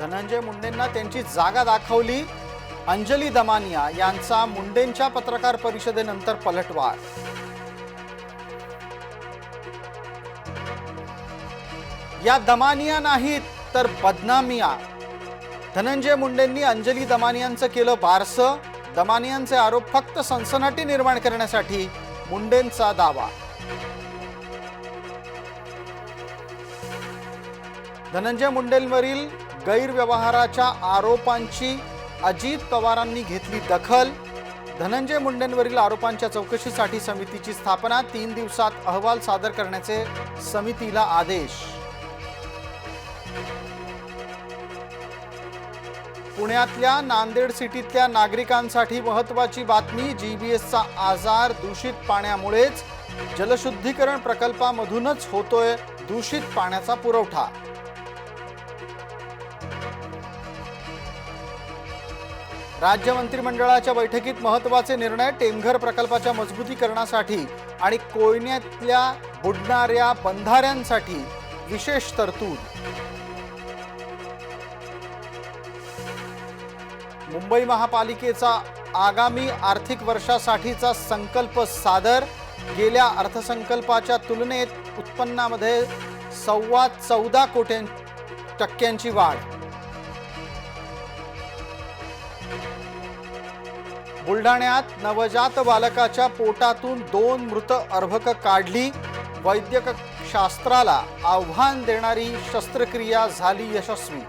धनंजय मुंडेंना त्यांची जागा दाखवली. अंजली दमानिया यांचा मुंडेंच्या पत्रकार परिषदेनंतर पलटवार. या दमानिया नाहीत तर बदनामिया. धनंजय मुंडेंनी अंजली दमानियांचं केलं बारसं. दमानियांचे आरोप फक्त सनसनाटी निर्माण करण्यासाठी मुंडेंचा दावा. धनंजय मुंडेंवरील गैरव्यवहाराच्या आरोपांची अजित पवारांनी घेतली दखल. धनंजय मुंडेंवरील आरोपांच्या चौकशीसाठी समितीची स्थापना. तीन दिवसात अहवाल सादर करण्याचे समितीला आदेश. पुण्यातल्या नांदेड सिटीतल्या नागरिकांसाठी महत्वाची बातमी जीबीएसचा आजार दूषित पाण्यामुळेच जलशुद्धीकरण प्रकल्पामधूनच होतोय दूषित पाण्याचा पुरवठा. राज्य मंत्रिमंडळाच्या बैठकीत महत्त्वाचे निर्णय टेमघर प्रकल्पाच्या मजबूतीकरणासाठी आणि कोयन्यातल्या बुडणाऱ्या बंधाऱ्यांसाठी विशेष तरतूद. मुंबई महापालिकेचा आगामी आर्थिक वर्षासाठीचा संकल्प सादर. गेल्या अर्थसंकल्पाच्या तुलनेत उत्पन्नामध्ये सव्वा चौदा कोटी टक्क्यांची वाढ. बुलढाण्यात नवजात बालकाच्या पोटातून दोन मृत अर्भक काढली. वैद्यक शास्त्राला आव्हान देणारी शस्त्रक्रिया झाली यशस्वी.